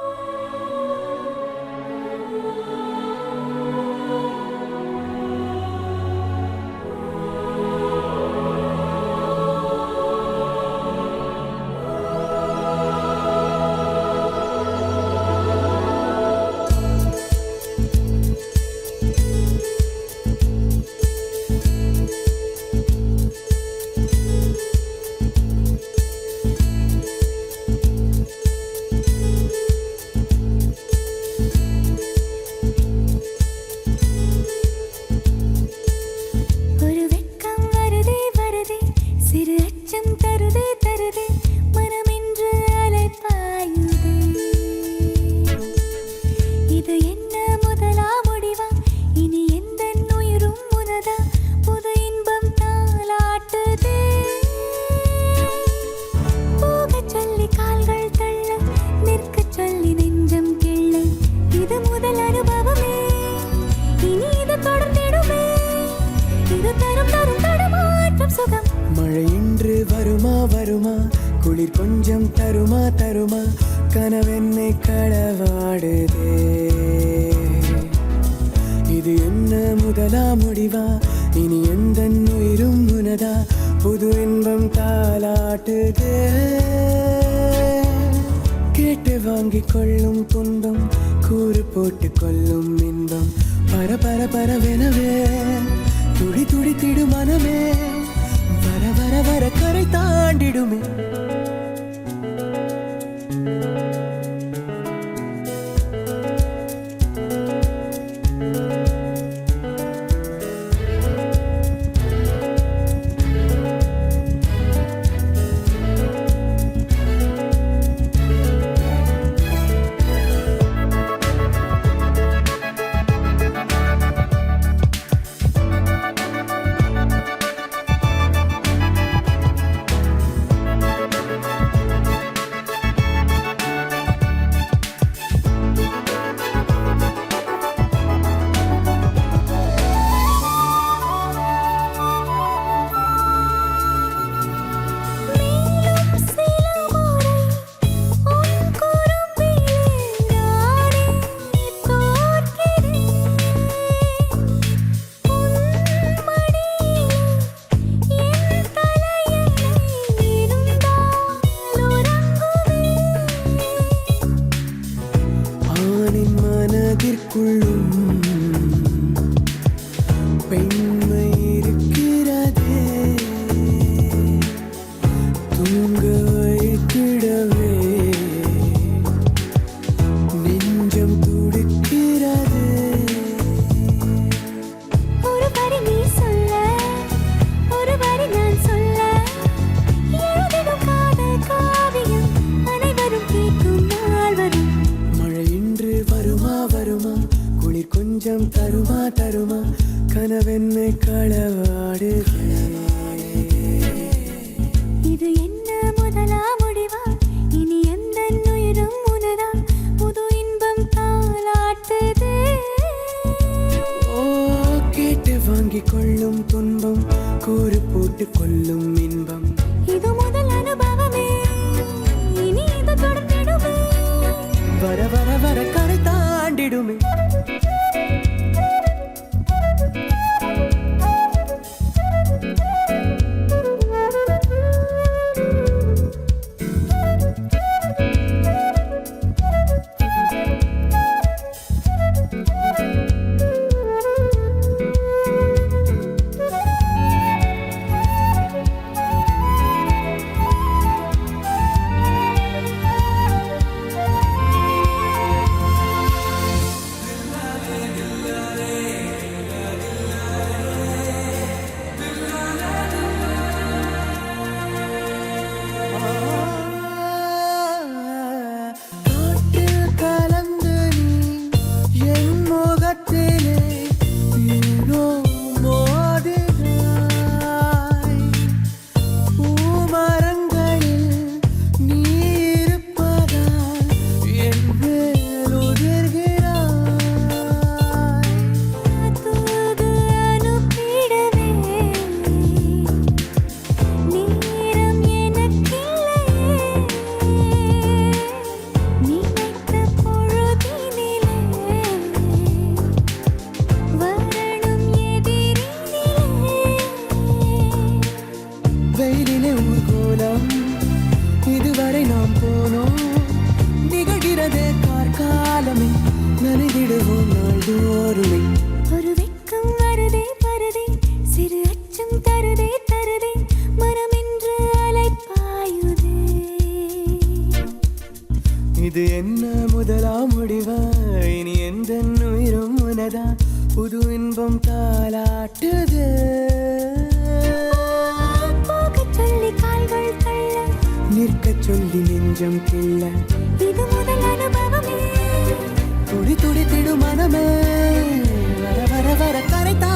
ஒரு மழை இன்று வருமா வருமா? குளிர் கொஞ்சம் தருமா தருமா? கனவென்னை களவாடுதே. இது என்ன முதலா முடிவா? இனி எந்த உயிரும் உனதா? புது இன்பம் தாளாட்டுதே. கேட்டு வாங்கி கொள்ளும் துன்பம் கூறு போட்டு கொள்ளும் இன்பம். பர பர பரவெனவே துடி துடித்திடு மனமே. കണ്ടിടുമേ ஆணின் மனதிற்குள்ளும் பெண் தருமா தருமா? கனவென்னை களவாடுதே இது என்ன முதலா முடிவா? இனி எந்த உயிரும் உனதா புது இன்பம் தாளாட்டுதே. ஓ கேட்டு வாங்கிக் கொள்ளும் துன்பம் கூறு போட்டு கொள்ளும் இன்பம். இது முதல் அனுபவமே. நாம் போனோம். நிகழ்கிறதே கார்காலமே நனைதிடுவோம் நாள்தோறுமே. ஒரு வெக்கம் வருதே வருதே சிறு அச்சம் தருதே தருதே. மனம் என்று அலைப்பாயுதே. இது என்ன முதலா முடிவா? இனி எந்த உயிரும் உனதா புது இன்பம் தாளாட்டுதே. சொல்லி நெஞ்சம் கிள்ள இது முதல் அனுபவமே துடி துடி திடு மனமே வர வர வர கரைத்தான்